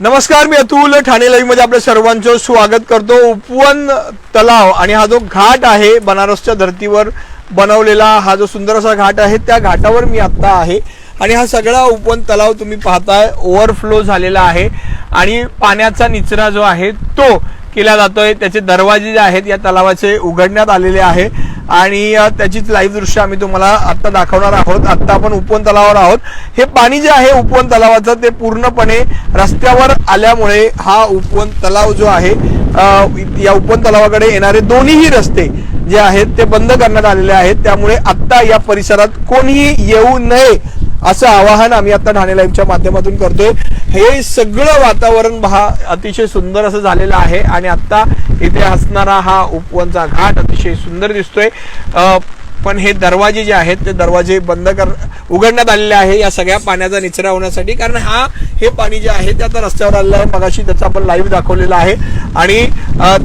नमस्कार मी अतुल ठाणे लाईव्हमध्ये आपल्या सर्वांचं स्वागत करतो. उपवन तलाव आणि हा जो घाट आहे बनारसच्या धर्तीवर बनवलेला हा जो सुंदर असा घाट आहे त्या घाटावर मी आत्ता आहे. आणि हा सगळा उपवन तलाव तुम्ही पाहताय ओव्हरफ्लो झालेला आहे. आणि पाण्याचा निचरा जो आहे तो केला जातोय. त्याचे दरवाजे जे आहेत या तलावाचे उघडण्यात आलेले आहे. आणि त्याचीच लाईव्ह दृश्य आम्ही तुम्हाला आत्ता दाखवणार आहोत. आत्ता आपण उपवन तलावावर आहोत. हे पाणी जे आहे उपवन तलावाचं ते पूर्णपणे रस्त्यावर आल्यामुळे हा उपवन तलाव जो आहे या उपवन तलावाकडे येणारे दोन्हीही रस्ते जे आहेत ते बंद करण्यात आलेले आहेत. त्यामुळे आत्ता या परिसरात कोणीही येऊ नये असं आवाहन आम्ही आता ठाणे लाईव्हच्या माध्यमातून करतोय. हे सगळं वातावरण पहा अतिशय सुंदर असं झालेलं आहे आणि आता इथे असणारा हा उपवनचा घाट अतिशय सुंदर दिसतोय. पण हे दरवाजे जे आहेत ते दरवाजे बंद कर उघडण्यात आलेले आहे या सगळ्या पाण्याचा निचरा होण्यासाठी. कारण हा हे पाणी जे आहे ते आता रस्त्यावर आलेलं आहे. मगाशी त्याचा आपण लाईव्ह दाखवलेला आहे. आणि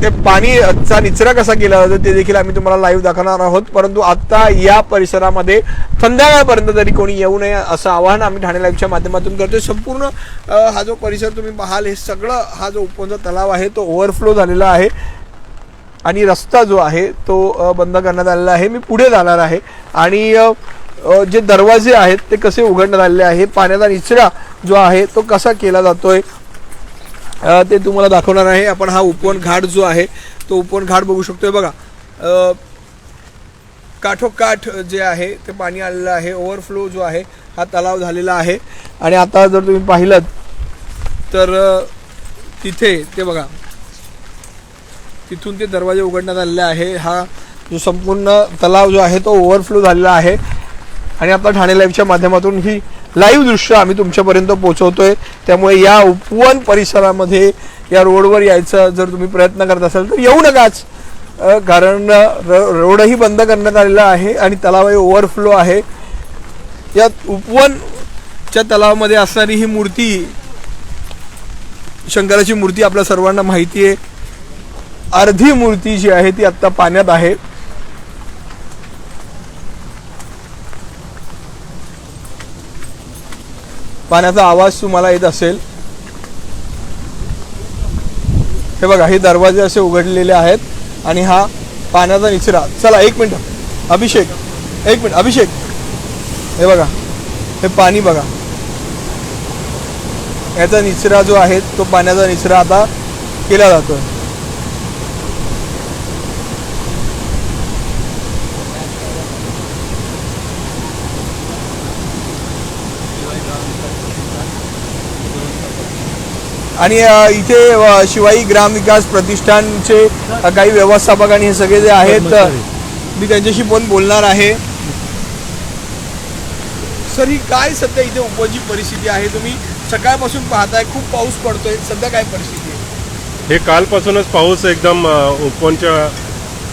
ते पाणीचा निचरा कसा केला जातो ते देखील आम्ही तुम्हाला लाईव्ह दाखवणार आहोत. परंतु आता या परिसरामध्ये संध्याकाळपर्यंत तरी कोणी येऊ नये असं आवाहन आम्ही ठाणे लाईव्हच्या माध्यमातून करतोय. संपूर्ण हा जो परिसर तुम्ही पाहाल हे सगळं हा जो उपवनचा तलाव आहे तो ओव्हरफ्लो झालेला आहे. आणि रस्ता जो आहे तो बंद करण्यात आलेला आहे. मी पुढे जाणार आहे. आणि जे दरवाजे आहेत ते कसे उघडण्यात आलेले आहे पाण्याचा निचरा जो आहे तो कसा केला जातोय ते तुम्हाला दाखवणार आहे. आपण हा उपवन घाट जो आहे तो उपवन घाट बघू शकतोय. बघा काठोकाठ जे आहे ते पाणी आलेलं आहे. ओव्हरफ्लो जो आहे हा तलाव झालेला आहे. आणि आता जर तुम्ही पाहिलं तर तिथे ते बघा तिथून ते दरवाजे उघडण्यात आलेले आहे. हा जो संपूर्ण तलाव जो आहे तो ओव्हरफ्लो झालेला आहे. आणि आता ठाणे लाईव्हच्या माध्यमातून ही लाईव्ह दृश्य आम्ही तुमच्यापर्यंत पोहोचवतोय. त्यामुळे या उपवन परिसरामध्ये या रोडवर यायचा जर तुम्ही प्रयत्न करत असाल तर येऊ नकाच कारण र- रोडही बंद करण्यात आलेला आहे आणि तलावही ओव्हरफ्लो आहे. या उपवनच्या तलावामध्ये असणारी ही मूर्ती शंकराची मूर्ती आपल्या सर्वांना माहिती आहे अर्धी मूर्ती जी आहे ती आत्ता पाण्यात आहे. पाण्याचा आवाज तुम्हाला येत असेल. हे बघा हे दरवाजे असे उघडलेले आहेत आणि हा पाण्याचा निचरा. चला एक मिनिट. अभिषेक एक मिनिट अभिषेक. हे बघा हे पाणी बघा. याचा निचरा जो आहे तो पाण्याचा निचरा आता केला जातोय. आणि इथे शिवाई ग्राम विकास प्रतिष्ठानचे काही व्यवस्थापक आणि हे सगळे जे आहेत मी त्यांच्याशी पण बोलणार आहे. सर ही काय सध्या इथे उपजी परिस्थिती आहे? तुम्ही सकाळपासून पाहताय खूप पाऊस पडतोय. सध्या काय परिस्थिती आहे? हे कालपासूनच पाऊस एकदम अ, उपवनच्या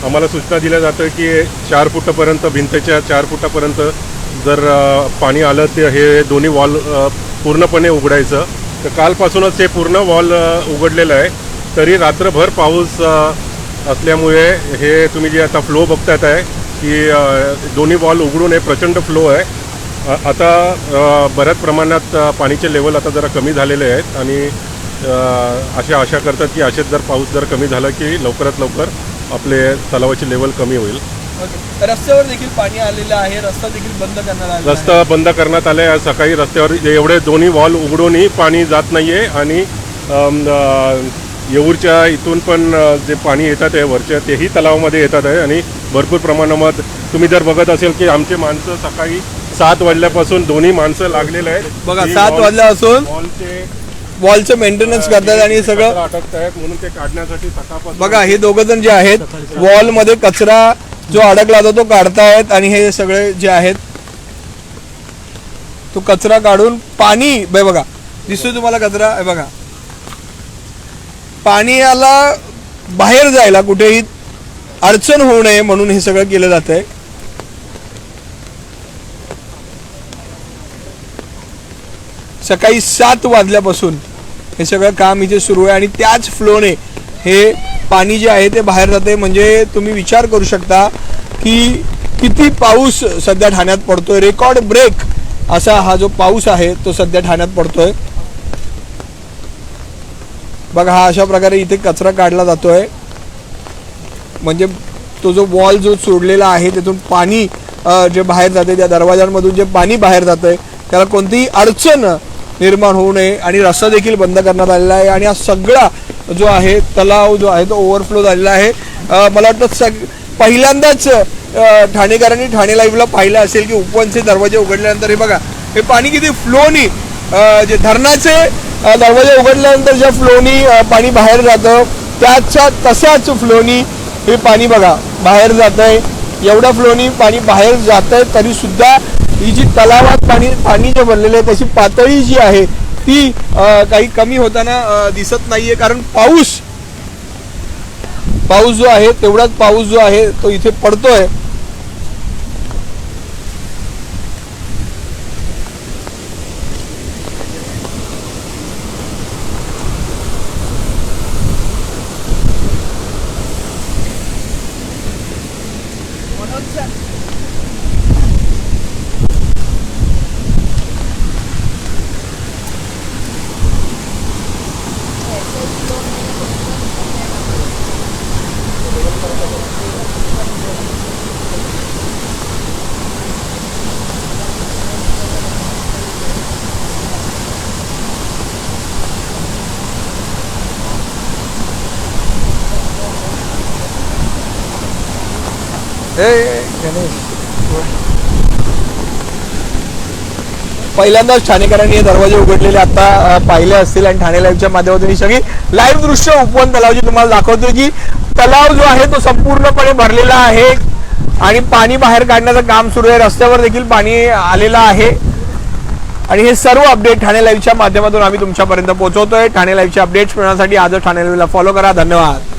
आम्हाला सूचना दिल्या जातं की चार फुटापर्यंत भिंतीच्या चार फुटापर्यंत जर पाणी आलं ते हे दोन्ही वॉल पूर्णपणे उघडायचं. तर कालपासूनच हे पूर्ण वॉल उघडलेलं आहे. तरी रात्रभर पाऊस असल्यामुळे हे तुम्ही जे आता फ्लो बघतात आहे की दोन्ही वॉल उघडून हे प्रचंड फ्लो आहे. आता बऱ्याच प्रमाणात पाणीचे लेवल आता जरा कमी झालेले आहेत आणि अशा आशा करतात की असेच जर पाऊस जर कमी झाला की लवकरात लवकर आपले तलावाची लेवल कमी होईल. ओके. रस्त्यावर देखील पाणी आलेलं आहे रस्ता देखील बंद करण्यात आहे. रस्ता बंद करण्यात आले आज सकाळी रस्त्यावर एवढे दोन्ही वॉल उघडूनही पाणी जात नाहीये आणि येऊरच्या इथून पण जे पाणी येतात आहे वरच्या तेही तलावामध्ये येतात आहे आणि भरपूर प्रमाणात तुम्ही जर बघत असेल की आमचे माणसं सकाळी सात वाजल्यापासून दोन्ही माणसं लागलेले आहेत बघा सात वाजल्यापासून वॉलचे वॉलचं मेंटेनन्स करतात आणि सगळं अटकत आहेत म्हणून ते काढण्यासाठी सकाळपासून बघा हे दोघ जण जे आहेत वॉलमध्ये कचरा जो अडकला होता तो काढतायत आणि हे सगळे जे आहेत तो कचरा काढून पाणी बे बघा दिसतोय तुम्हाला कचरा? आहे बघा. पाणी याला बाहेर जायला कुठेही अडचण होऊ नये म्हणून हे सगळं केलं जात आहे सकाळी सात वाजल्यापासून हे सगळं काम इथे सुरू आहे आणि त्याच फ्लोने हे पाणी जे आहे ते बाहेर जाते. म्हणजे तुम्ही विचार करू शकता की किती पाऊस सध्या ठाण्यात पडतोय. रेकॉर्ड ब्रेक असा हा जो पाऊस आहे तो सध्या ठाण्यात पडतोय. बघा हा अशा प्रकारे इथे कचरा काढला जातोय. म्हणजे तो जो वॉल जो सोडलेला आहे त्यातून पाणी जे बाहेर जाते त्या दरवाजांमधून जे पाणी बाहेर जातंय त्याला कोणतीही अडचण निर्माण होऊ नये आणि रस्ता देखील बंद करण्यात आलेला आहे. आणि हा सगळा जो आहे तलाव जो आहे तो ओव्हरफ्लो झालेला आहे. मला वाटतं सग पहिल्यांदाच ठाणेकरांनी ठाणे लाईव्हला पाहिलं असेल की उपवनचे दरवाजे उघडल्यानंतर हे बघा हे पाणी किती फ्लोनी जे धरणाचे दरवाजे उघडल्यानंतर ज्या फ्लोनी पाणी बाहेर जातं त्याच्या तशाच फ्लोनी हे पाणी बघा बाहेर जात आहे एवढ्या फ्लोनी पाणी बाहेर जात आहे तरी सुद्धा ही जी तलावात पाणी पाणी जे बनलेलं आहे त्याची पातळी जी आहे ती काही कमी होताना दिसत नाहीये. कारण पाऊस पाऊस जो आहे तेवढाच पाऊस जो आहे तो इथे पडतोय. ए, गणेश. पहिल्यांदाच ठाणेकरांनी हे दरवाजे उघडलेले आता पाहिले असतील आणि ठाणे लाईव्हच्या माध्यमातून ही सगळी लाईव्ह दृश्य उपवन तलावची तुम्हाला दाखवतोय की तलाव जो आहे तो संपूर्णपणे भरलेला आहे आणि पाणी बाहेर काढण्याचं काम सुरू आहे. रस्त्यावर देखील पाणी आलेलं आहे. आणि हे सर्व अपडेट ठाणे लाईव्हच्या माध्यमातून आम्ही तुमच्यापर्यंत पोहोचवतोय. ठाणे लाईव्हचे अपडेट्स मिळवण्यासाठी आजच ठाणे लाईव्हला फॉलो करा. धन्यवाद.